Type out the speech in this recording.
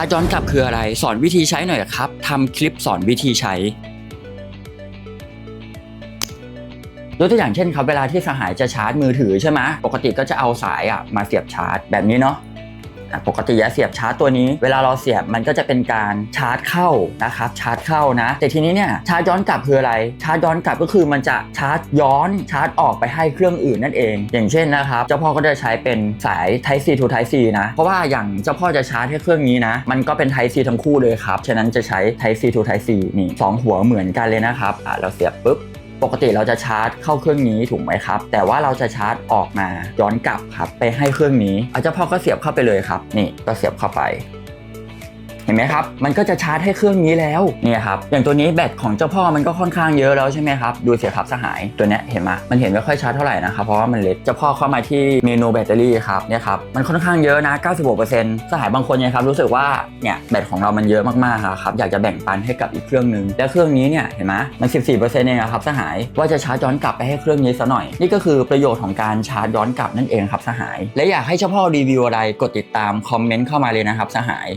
าร์จย้อนกลับคืออะไร สอนวิธีใช้หน่อยครับทำคลิปสอนวิธีใช้ยกตัวอย่างเช่นครับเวลาที่สหายจะชาร์จมือถือใช่ไหมปกติก็จะเอาสายอะมาเสียบชาร์จแบบนี้เนาะอะ ปกติจะเสียบชาร์จตัวนี้ เวลาเราเสียบมันก็จะเป็นการชาร์จเข้านะครับชาร์จเข้านะ แต่ทีนี้เนี่ยชาร์จย้อนกลับคืออะไร ชาร์จย้อนกลับก็คือมันจะชาร์จย้อนชาร์จออกไปให้เครื่องอื่นนั่นเอง อย่างเช่นนะครับเจ้าพ่อก็จะใช้เป็นสาย Type C to Type C นะ เพราะว่าอย่างเจ้าพ่อจะชาร์จให้เครื่องนี้นะ มันก็เป็น Type C ทั้งคู่เลยครับ ฉะนั้นจะใช้ Type C to Type C นี่สองหัวเหมือนกันเลยนะครับอะเราเสียบปุ๊บ ปกติเราจะชาร์จเข้าเครื่องนี้ถูกไหมครับ แต่ว่าเราจะชาร์จออกมาย้อนกลับครับไปให้เครื่องนี้อาจจะพ่อก็เสียบเข้าไปเลยครับ นี่ก็เสียบเข้าไป ห็นไหมครับ มันก็จะชาร์จให้เครื่องนี้แล้วเนี่ยครับอย่างตัวนี้แบตของเจ้าพ่อมันก็ค่อนข้างเยอะแล้วใช่ไหมครับดูเสียครับสหายตัวเนี้ยเห็นไหมมันเห็นไม่ค่อยชัดเท่าไหร่นะครับเพราะว่ามันเล็กเจ้าพ่อเข้ามาที่เมนูแบตเตอรี่ครับเนี่ยครับมันค่อนข้างเยอะนะ 96%สหายบางคนเนี่ยครับรู้สึกว่าเนี่ยแบตของเรามันเยอะมากๆครับอยากจะแบ่งปันให้กับอีกเครื่องหนึ่งและเครื่องนี้เนี่ยเห็นไหมมัน 14%เองอะครับสหายว่าจะชาร์จย้อนกลับไปให้เครื่องนี้ซะหน่อย นี่ก็คือประโยชน์ของการชาร์จย้อนกลับนั่นเองครับสหาย และอยากให้เจ้าพ่อรีวิวอะไรกดติดตามคอมเมนต์เข้ามาเลยนะครับสหาย